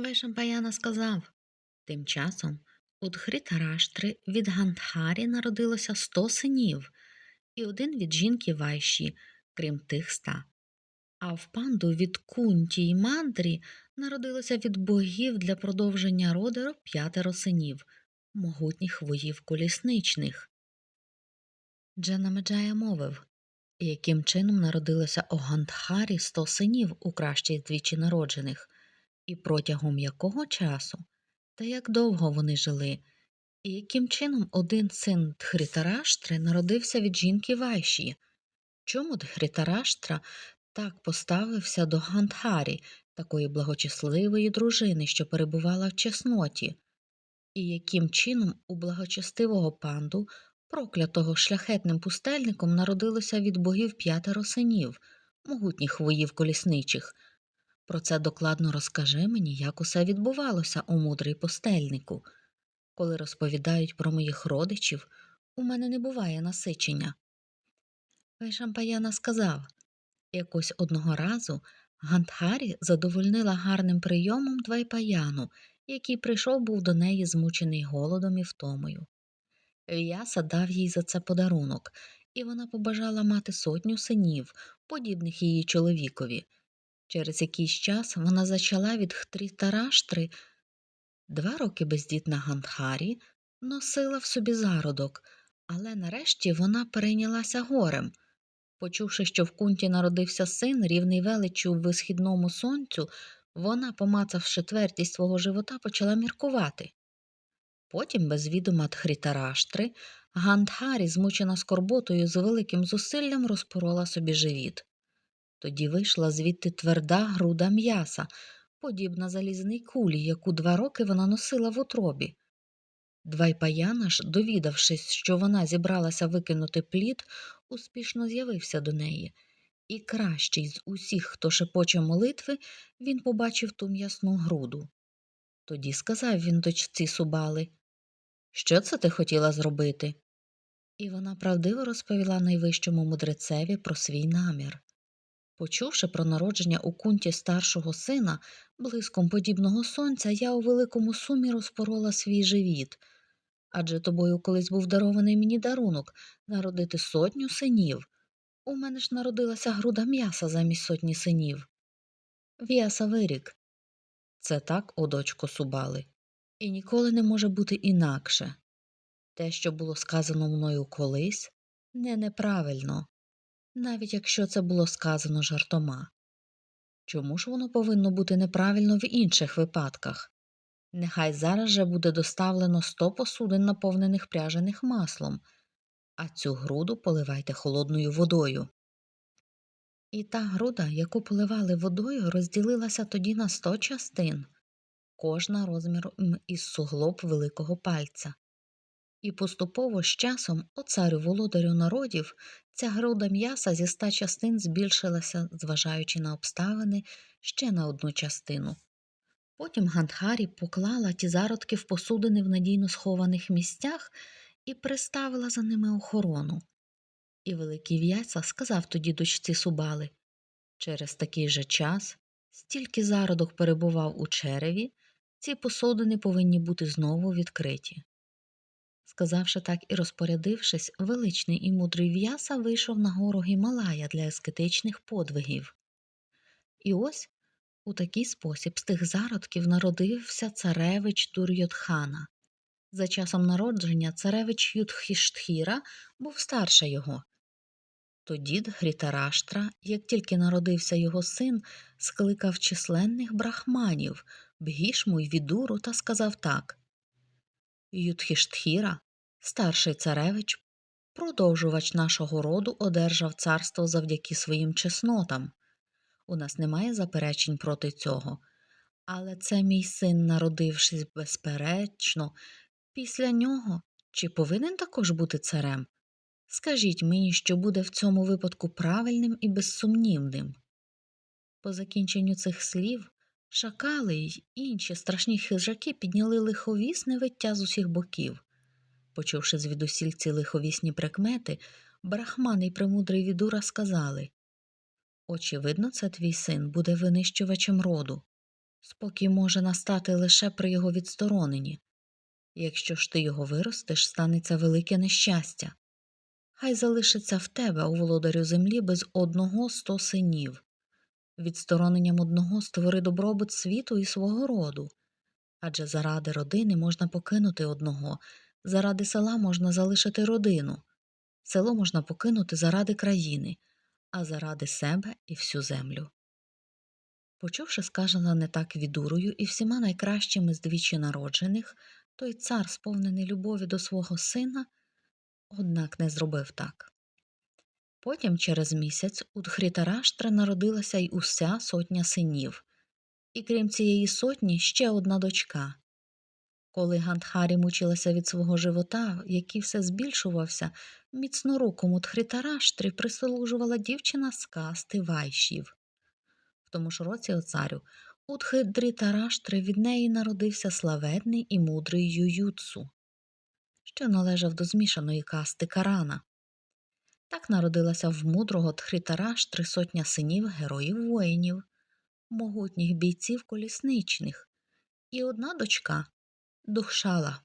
Вайшампаяна сказав. Тим часом у Дхрітараштри від Гандхарі народилося сто синів, і один від жінки Вайші, крім тих ста. А в панду від Кунті й Мандрі народилося від богів для продовження роду п'ятеро синів, могутніх воїв колісничних. Джанамеджая мовив, яким чином народилося у Гандхарі сто синів у кращій двічі народжених, і протягом якого часу, та як довго вони жили, і яким чином один син Дхрітараштри народився від жінки Вайші. Чому Дхрітараштра так поставився до Гандхарі, такої благочесливої дружини, що перебувала в чесноті, і яким чином у благочестивого панду, проклятого шляхетним пустельником, народилося від богів п'ятеро синів, могутніх воїв колісничих. Про це докладно розкажи мені, як усе відбувалося у мудрий пустельнику. Коли розповідають про моїх родичів, у мене не буває насичення. Вайшампаяна сказав якось одного разу Гандхарі задовольнила гарним прийомом Двайпаяну, який прийшов був до неї змучений голодом і втомою. В'яса дав їй за це подарунок, і вона побажала мати сотню синів, подібних її чоловікові. Через якийсь час вона зачала від Хтрітараштри два роки бездітна Гандхарі носила в собі зародок, але нарешті вона перейнялася горем. Почувши, що в кунті народився син, рівний величчю в висхідному сонцю, вона, помацавши твердість свого живота, почала міркувати. Потім, без відома Тхрітараштри, Гандхарі, змучена скорботою, з великим зусиллям розпорола собі живіт. Тоді вийшла звідти тверда груда м'яса, подібна залізній кулі, яку два роки вона носила в утробі. Двайпаяна ж, довідавшись, що вона зібралася викинути плід, успішно з'явився до неї, і кращий з усіх, хто шепоче молитви, він побачив ту м'ясну груду. Тоді сказав він дочці Субали, що це ти хотіла зробити? І вона правдиво розповіла найвищому мудрецеві про свій намір. Почувши про народження у кунті старшого сина, блиском подібного сонця, я у великому сумі розпорола свій живіт. Адже тобою колись був дарований мені дарунок народити сотню синів. У мене ж народилася груда м'яса замість сотні синів. В'яса вирік. Це так, о дочко Субали, і ніколи не може бути інакше. Те, що було сказано мною колись, не неправильно навіть якщо це було сказано жартома. Чому ж воно повинно бути неправильно в інших випадках? Нехай зараз же буде доставлено сто посудин, наповнених пряжених маслом, а цю груду поливайте холодною водою. І та груда, яку поливали водою, розділилася тоді на сто частин, кожна розміром із суглоб великого пальця. І поступово з часом, о царю володарю народів, ця груда м'яса зі ста частин збільшилася, зважаючи на обставини, ще на одну частину. Потім Гандхарі поклала ті зародки в посудини в надійно схованих місцях і приставила за ними охорону. І великий в'яця сказав тоді дочці Субали через такий же час, стільки зародок перебував у череві, ці посудини повинні бути знову відкриті. Сказавши так і розпорядившись, величний і мудрий в'яса вийшов на гору Гімалая для ескетичних подвигів. І ось у такий спосіб з тих зародків народився царевич Дур'йотхана. За часом народження царевич Юдхіштхіра був старше його. Тоді Грітараштра, як тільки народився його син, скликав численних брахманів, бгішму й відуру та сказав так Юдхіштхіра, старший царевич, продовжувач нашого роду, одержав царство завдяки своїм чеснотам. У нас немає заперечень проти цього. Але це мій син, народившись безперечно, після нього чи повинен також бути царем? Скажіть мені, що буде в цьому випадку правильним і безсумнівним. По закінченню цих слів шакали й інші страшні хижаки підняли лиховісне виття з усіх боків. Почувши звідусіль ці лиховісні прикмети, брахман і премудрий відура сказали Очевидно, це твій син буде винищувачем роду. Спокій може настати лише при його відстороненні. Якщо ж ти його виростеш, станеться велике нещастя. Хай залишиться в тебе, у володарю землі, без одного сто синів. Відстороненням одного створи добробут світу і свого роду. Адже заради родини можна покинути одного, заради села можна залишити родину, село можна покинути заради країни, а заради себе і всю землю. Почувши сказане не так відурою і всіма найкращими з двічі народжених, той цар, сповнений любові до свого сина, однак не зробив так. Потім через місяць у Дхрітараштра народилася й уся сотня синів, і крім цієї сотні ще одна дочка. Коли Гандхарі мучилася від свого живота, який все збільшувався, міцнорукому Дхрітараштрі прислужувала дівчина з касти вайшів. В тому ж році, о царю, у Дхидрітараштри від неї народився славетний і мудрий Ююцу, що належав до змішаної касти Карана. Так народилася в мудрого Дхрітараштри сотня синів героїв воїнів, могутніх бійців колісничних, і одна дочка Духшала.